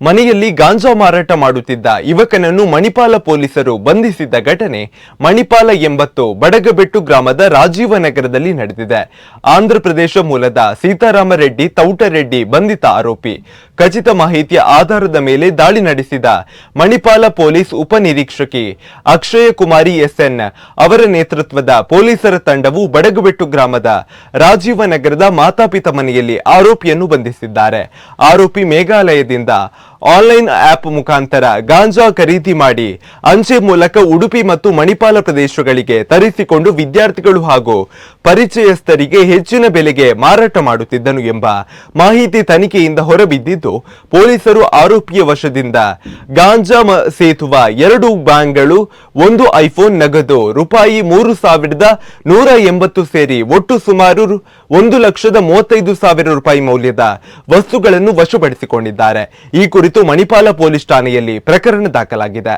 ಮನೆಯಲ್ಲಿ ಗಾಂಜಾ ಮಾರಾಟ ಮಾಡುತ್ತಿದ್ದ ಯುವಕನನ್ನು ಮಣಿಪಾಲ ಪೊಲೀಸರು ಬಂಧಿಸಿದ್ದ ಘಟನೆ ಮಣಿಪಾಲ ಎಂಬತ್ತು ಬಡಗಬೆಟ್ಟು ಗ್ರಾಮದ ರಾಜೀವ ನಗರದಲ್ಲಿ ನಡೆದಿದೆ. ಆಂಧ್ರಪ್ರದೇಶ ಮೂಲದ ಸೀತಾರಾಮರೆಡ್ಡಿ, ತೌಟರೆಡ್ಡಿ ಬಂಧಿತ ಆರೋಪಿ. ಖಚಿತ ಮಾಹಿತಿಯ ಆಧಾರದ ಮೇಲೆ ದಾಳಿ ನಡೆಸಿದ ಮಣಿಪಾಲ ಪೊಲೀಸ್ ಉಪನಿರೀಕ್ಷಕಿ ಅಕ್ಷಯ ಕುಮಾರಿ ಎಸ್ಎನ್ ಅವರ ನೇತೃತ್ವದ ಪೊಲೀಸರ ತಂಡವು ಬಡಗಬೆಟ್ಟು ಗ್ರಾಮದ ರಾಜೀವ ನಗರದ ಮಾತಾಪಿತ ಮನೆಯಲ್ಲಿ ಆರೋಪಿಯನ್ನು ಬಂಧಿಸಿದ್ದಾರೆ. ಆರೋಪಿ ಮೇಘಾಲಯದಿಂದ ಆನ್ಲೈನ್ ಆಪ್ ಮುಖಾಂತರ ಗಾಂಜಾ ಖರೀದಿ ಮಾಡಿ ಅಂಚೆ ಮೂಲಕ ಉಡುಪಿ ಮತ್ತು ಮಣಿಪಾಲ ಪ್ರದೇಶಗಳಿಗೆ ತರಿಸಿಕೊಂಡು ವಿದ್ಯಾರ್ಥಿಗಳು ಹಾಗೂ ಪರಿಚಯಸ್ಥರಿಗೆ ಹೆಚ್ಚಿನ ಬೆಲೆಗೆ ಮಾರಾಟ ಮಾಡುತ್ತಿದ್ದನು ಎಂಬ ಮಾಹಿತಿ ತನಿಖೆಯಿಂದ ಹೊರಬಿದ್ದಿದ್ದು, ಪೊಲೀಸರು ಆರೋಪಿಯ ವಶದಿಂದ ಗಾಂಜಾ ಸೇತುವ ಎರಡು ಬ್ಯಾಂಕ್ಗಳು, ಒಂದು ಐಫೋನ್ ನಗದು ರೂಪಾಯಿ ಮೂರು ಸಾವಿರದ ನೂರ ಎಂಬತ್ತು ಸೇರಿ ಒಟ್ಟು ಸುಮಾರು ಒಂದು ಲಕ್ಷದ ಮೂವತ್ತೈದು ಸಾವಿರ ರೂಪಾಯಿ ಮೌಲ್ಯದ ವಸ್ತುಗಳನ್ನು ವಶಪಡಿಸಿಕೊಂಡಿದ್ದಾರೆ. ಈ ಕುರಿತು ಮಣಿಪಾಲ ಪೊಲೀಸ್ ಠಾಣೆಯಲ್ಲಿ ಪ್ರಕರಣ ದಾಖಲಾಗಿದೆ.